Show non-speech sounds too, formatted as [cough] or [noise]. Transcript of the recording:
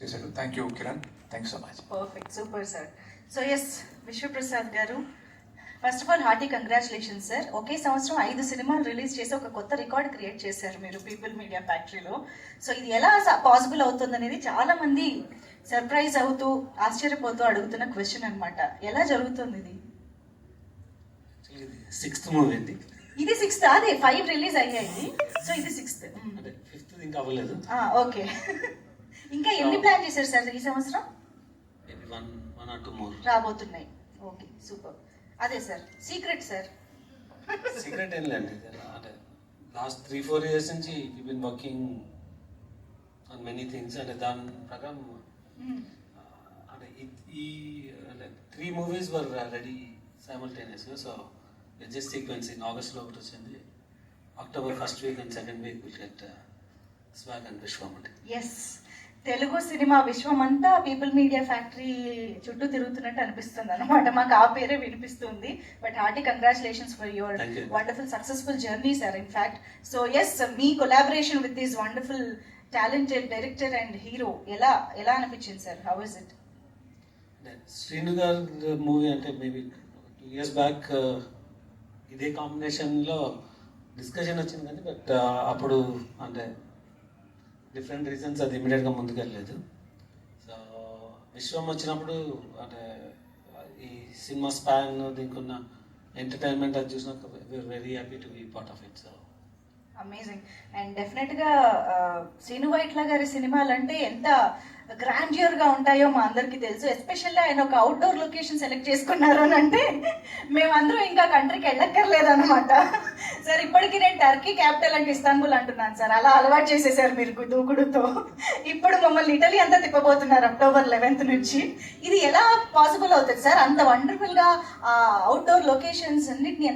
చేశాడు thank you Kiran thank so much perfect super sir so yes Vishwaprasad garu first of all hearty congratulation sir ఒకే సంవత్సరం ఐదు సినిమాలు release చేసి ఒక కొత్త రికార్డ్ క్రియేట్ చేశారు మీరు పీపుల్ మీడియా ఫ్యాక్టరీలో సో ఇది ఎలా పాసిబుల్ అవుతుంది అనేది చాలా మంది సర్ప్రైజ్ అవుతూ ఆశ్చర్యపోతూ అడుగుతున్న క్వశ్చన్ అన్నమాట. ఎలా జరుగుతుంది ఇది? సిక్స్త్ మూవీ ఇది ఇది సిక్స్త్ అదే ఫైవ్ రిలీజ్ అయ్యాయి. సో ఇది సిక్స్త్ అంటే ఫిఫ్త్ ఇంకా అవ్వలేదు. ఓకే. [laughs] ఇంకా ఎన్ని ప్లాన్ చేశారు సార్ ఈ సంవత్సరం? Maybe one one or two more. రాబోతున్నాయి. Okay super. అదే సార్ సీక్రెట్ సార్. సీక్రెట్ ఏం లేండి అంటే లాస్ట్ త్రీ ఫోర్ ఇయర్స్ నుంచి been working on many things అంటే దాని ప్రకారం అంటే ఈ- అంటే త్రీ మూవీస్ వర్ రెడీ సైమల్టేనియస్గా సో జస్ట్ సీక్వెన్సింగ్ ఆగస్ట్లో ఒకటి వచ్చింది. October first week and second week will get Swag and Viswam అంటే ఎస్ తెలుగు సినిమా విశ్వం అంతా పీపుల్ మీడియా ఫ్యాక్టరీ చుట్టూ తిరుగుతున్నట్టు అనిపిస్తుంది అనమాట మాకు ఆ పేరే వినిపిస్తుంది. But hearty congratulations for your. Wonderful successful journey sir in fact so yes me collaboration with this wonderful talented director and hero ఎలా ఎలా అనిపించింది sir how is it Srinu గారి మూవీ అంటే మేబీ టూ ఇయర్స్ బ్యాక్ ఇదే కాంబినేషన్లో discussion వచ్చింది కానీ but అప్పుడు అంటే డిఫరెంట్ రీజన్స్ అది ఇమీడియట్గా ముందుకెళ్ళలేదు. సో విశ్వం వచ్చినప్పుడు అంటే ఈ సినిమా స్పాన్ దీనికి ఉన్న ఎంటర్టైన్మెంట్ అది చూసినాక we are very happy to be part of it so amazing and డెఫినెట్గా శ్రీను వైట్ల గారి సినిమాలు అంటే ఎంత గ్రాండ్యూర్గా ఉంటాయో మా అందరికీ తెలుసు. ఎస్పెషల్లీ ఆయన ఒక అవుట్డోర్ లొకేషన్ సెలెక్ట్ చేసుకున్నారు అని అంటే మేమందరం ఇంకా కంట్రీకి వెళ్ళక్కర్లేదు అనమాట సార్ ఇప్పటికి నేను టర్కీ క్యాపిటల్ అంటే ఇస్తాన్బుల్ అంటున్నాను సార్. అలా అలవాటు చేసేసారు మీరు దూకుడుతో. ఇప్పుడు మమ్మల్ని ఇటలీ అంతా తిప్పబోతున్నారు అక్టోబర్ లెవెన్త్ నుంచి. ఇది ఎలా పాసిబుల్ అవుతుంది సార్? అంత వండర్ఫుల్గా అవుట్డోర్ లొకేషన్స్ అన్నిటిని